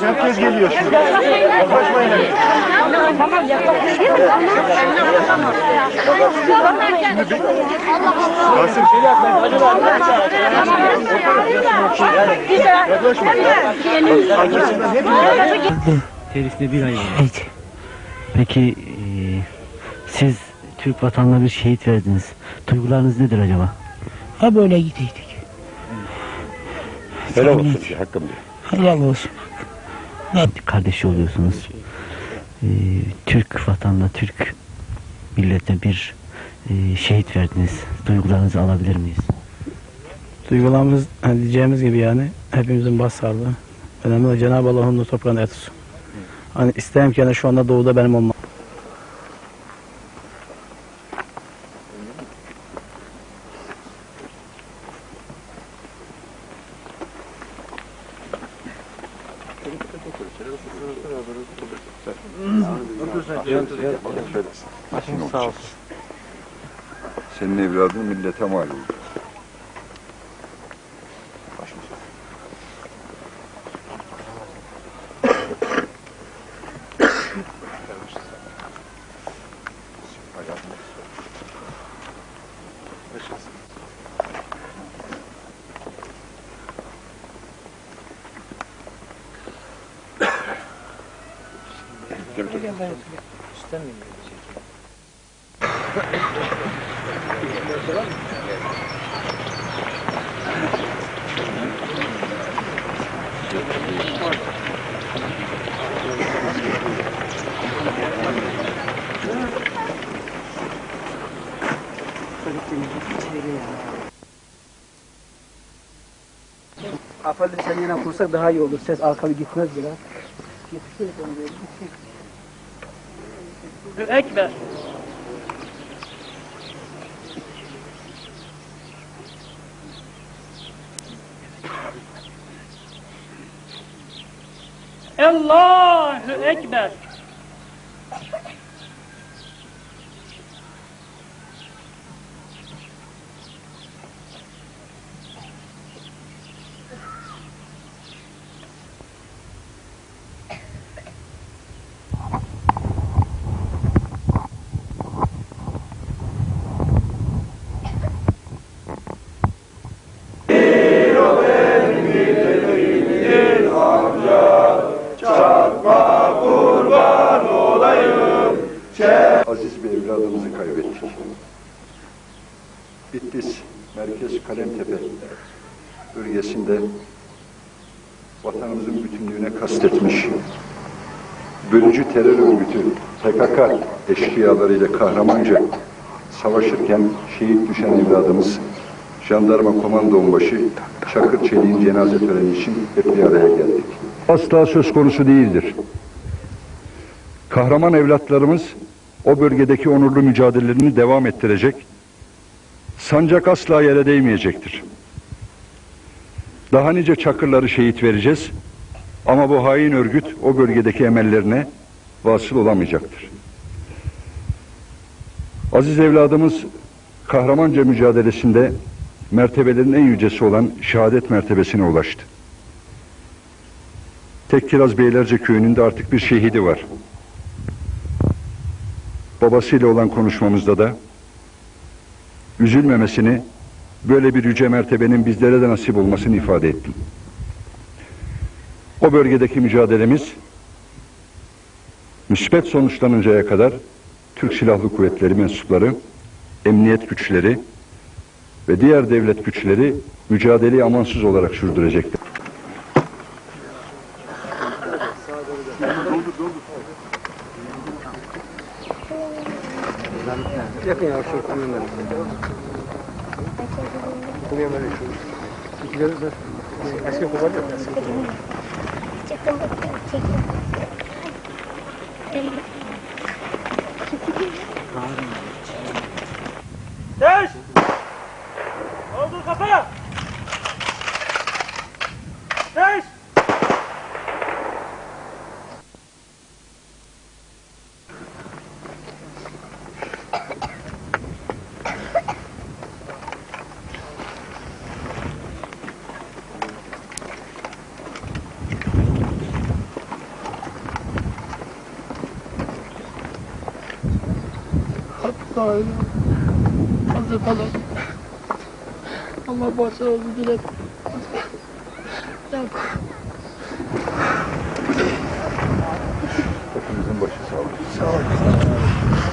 Herkes geliyor şimdi. Şey Arkasından hep Terifine bir ay oldu. Peki e, siz Türk vatanına bir şehit verdiniz. Duygularınız nedir acaba? Ha böyle gideydik. Helal olsun hakkım değil. Helal olsun. Kardeşi oluyorsunuz. E, Türk vatanına, Türk milletine bir e, şehit verdiniz. Duygularınızı alabilir miyiz? Duygularımız hani diyeceğimiz gibi yani hepimizin baş sağlığı. Önemli olan Cenab-ı Allah'ın da toprağına et olsun. Hani yani şu anda doğuda benim olmam. Senin evladın millete mal oldu. Afalli sen yine kursak daha iyi olur. Ses arkalı gitmez biraz. Yetiştirdik onu böyle. أكبر الله أكبر Bitlis, Merkez Kalemtepe bölgesinde vatanımızın bütünlüğüne kastetmiş bölücü terör örgütü PKK eşkıyalarıyla kahramanca savaşırken şehit düşen evladımız Jandarma Komando Onbaşı Çakır Çelik'in cenaze töreni için hep bir araya geldik. Asla söz konusu değildir. Kahraman evlatlarımız o bölgedeki onurlu mücadelelerini devam ettirecek. Sancak asla yere değmeyecektir. Daha nice çakırları şehit vereceğiz. Ama bu hain örgüt o bölgedeki emellerine vasıl olamayacaktır. Aziz evladımız kahramanca mücadelesinde mertebelerin en yücesi olan şehadet mertebesine ulaştı. Tekkiraz Beylerce köyünün de artık bir şehidi var. Babasıyla olan konuşmamızda da üzülmemesini, böyle bir yüce mertebenin bizlere de nasip olmasını ifade ettim. O bölgedeki mücadelemiz müspet sonuçlanıncaya kadar Türk Silahlı Kuvvetleri mensupları, emniyet güçleri ve diğer devlet güçleri mücadeleyi amansız olarak sürdürecektir. Yakın ya şu kumyanları. Kumyanları şu. Gidiyoruz da. Eski kumar yok. Eski kumar. Çıkın bakın. Çekin. Geç! Oldu kafa! Geç! Beş. Hazır kalın. Allah başarılı dilerim. Hepimizin başı sağ olsun.